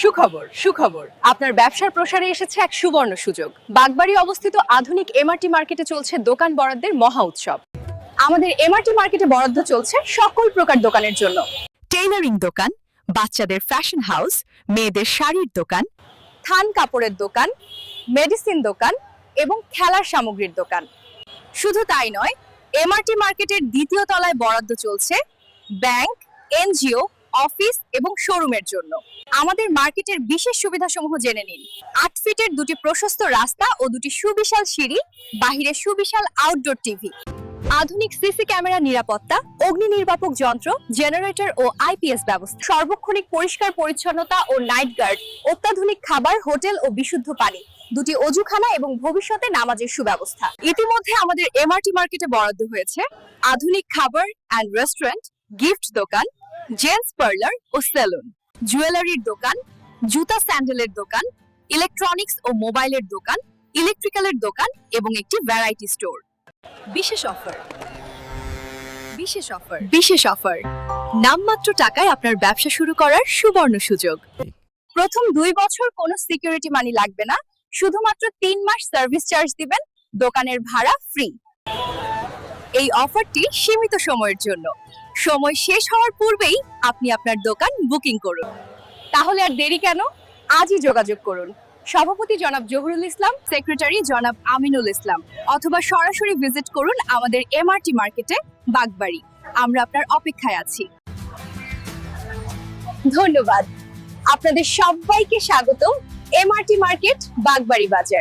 সুখবর সুখবর। আপনার ব্যবসার প্রসারে এসেছে এক সুবর্ণ সুযোগ। বাগবাড়ি অবস্থিত আধুনিক এমআরটি মার্কেটে চলছে দোকান বরাদ্দের মহা উৎসব। আমাদের এমআরটি মার্কেটে বরাদ্দ চলছে সকল প্রকার দোকানের জন্য। টেইলারিং দোকান, বাচ্চাদের ফ্যাশন হাউস মেয়েদের শাড়ির দোকান, থান কাপড়ের দোকান মেডিসিন দোকান এবং খেলার সামগ্রীর দোকান। শুধু তাই নয় এমআরটি মার্কেটের দ্বিতীয় তলায় বরাদ্দ চলছে ব্যাংক, এনজিও অফিস এবং শোরুমের জন্য। আমাদের মার্কেটের বিশেষ সুবিধাসমূহ জেনে নিন। আট ফিটের দুটি প্রশস্ত রাস্তা ও দুটি সুবিশাল সিঁড়ি, বাহিরে সুবিশাল আউটডোর টিভি আধুনিক সিসি ক্যামেরা নিরাপত্তা, অগ্নি নির্বাপক যন্ত্র জেনারেটর ও আইপিএস ব্যবস্থা। সার্বক্ষণিক পরিষ্কার পরিচ্ছন্নতা ও নাইট গার্ড অত্যাধুনিক খাবার, হোটেল ও বিশুদ্ধ পানি। দুটি অজুখানা এবং ভবিষ্যতে নামাজের সুব্যবস্থা। ইতিমধ্যে আমাদের এমআরটি মার্কেটে বরাদ্দ হয়েছে। আধুনিক খাবার অ্যান্ড রেস্টুরেন্ট গিফট দোকান জেন্টস পার্লার ও সেলুন জুয়েলারির দোকান, জুতা স্যান্ডেলের দোকান ইলেকট্রনিক্স ও মোবাইলের দোকান ইলেকট্রিক্যালের দোকান এবং একটি ভ্যারাইটি স্টোর বিশেষ অফার বিশেষ অফার বিশেষ অফার নামমাত্র টাকায় আপনার ব্যবসা শুরু করার সুবর্ণ সুযোগ। প্রথম দুই বছর কোনো সিকিউরিটি মানি লাগবে না, শুধুমাত্র তিন মাস সার্ভিস চার্জ দিবেন, দোকানের ভাড়া ফ্রি এই অফারটি সীমিত সময়ের জন্য। সময় শেষ হওয়ার পূর্বেই আপনি আপনার দোকান বুকিং করুন। তাহলে আর দেরি কেন? আজই যোগাযোগ করুন। সভাপতি জনাব জহুরুল ইসলাম, সেক্রেটারি জনাব আমিনুল ইসলাম, অথবা সরাসরি ভিজিট করুন আমাদের এমআরটি মার্কেটে, বাগবাড়ি। আমরা আপনার অপেক্ষায় আছি। ধন্যবাদ। আপনাদের সবাইকে স্বাগত এমআরটি মার্কেট, বাগবাড়ি বাজার।